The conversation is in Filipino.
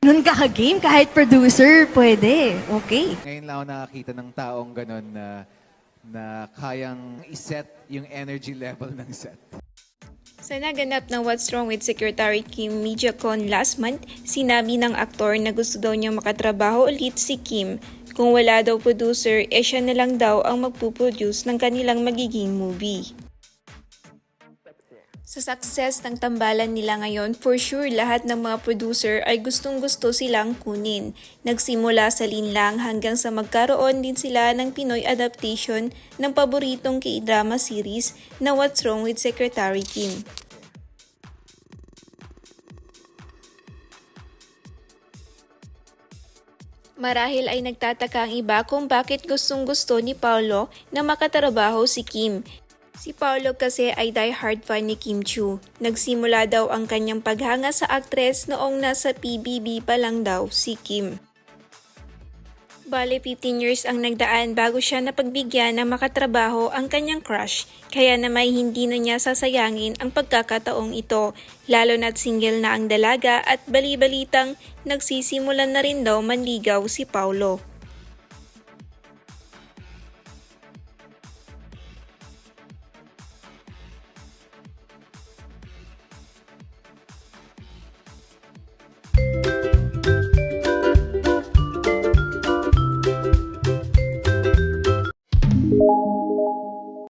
Ganun ka game kahit producer, pwede. Okay. Ngayon lang ako nakakita ng taong ganun na na kayang iset yung energy level ng set. Sa naganap na What's Wrong with Secretary Kim MediaCon last month, sinabi ng aktor na gusto daw niyang makatrabaho ulit si Kim. Kung wala daw producer, eh siya na lang daw ang magpuproduce ng kanilang magiging movie. Sa success ng tambalan nila ngayon, for sure lahat ng mga producer ay gustong gusto silang kunin. Nagsimula sa linlang hanggang sa magkaroon din sila ng Pinoy adaptation ng paboritong K-drama series na What's Wrong with Secretary Kim. Marahil ay nagtataka ang iba kung bakit gustong gusto ni Paolo na makatrabaho si Kim. Si Paolo kasi ay die-hard fan ni Kim Chu. Nagsimula daw ang kanyang paghanga sa aktres noong nasa PBB pa lang daw si Kim. Bale 15 years ang nagdaan bago siya napagbigyan na makatrabaho ang kanyang crush, kaya na may hindi na niya sasayangin ang pagkakataong ito, lalo na't single na ang dalaga at bali-balitang nagsisimulan na rin daw manligaw si Paulo.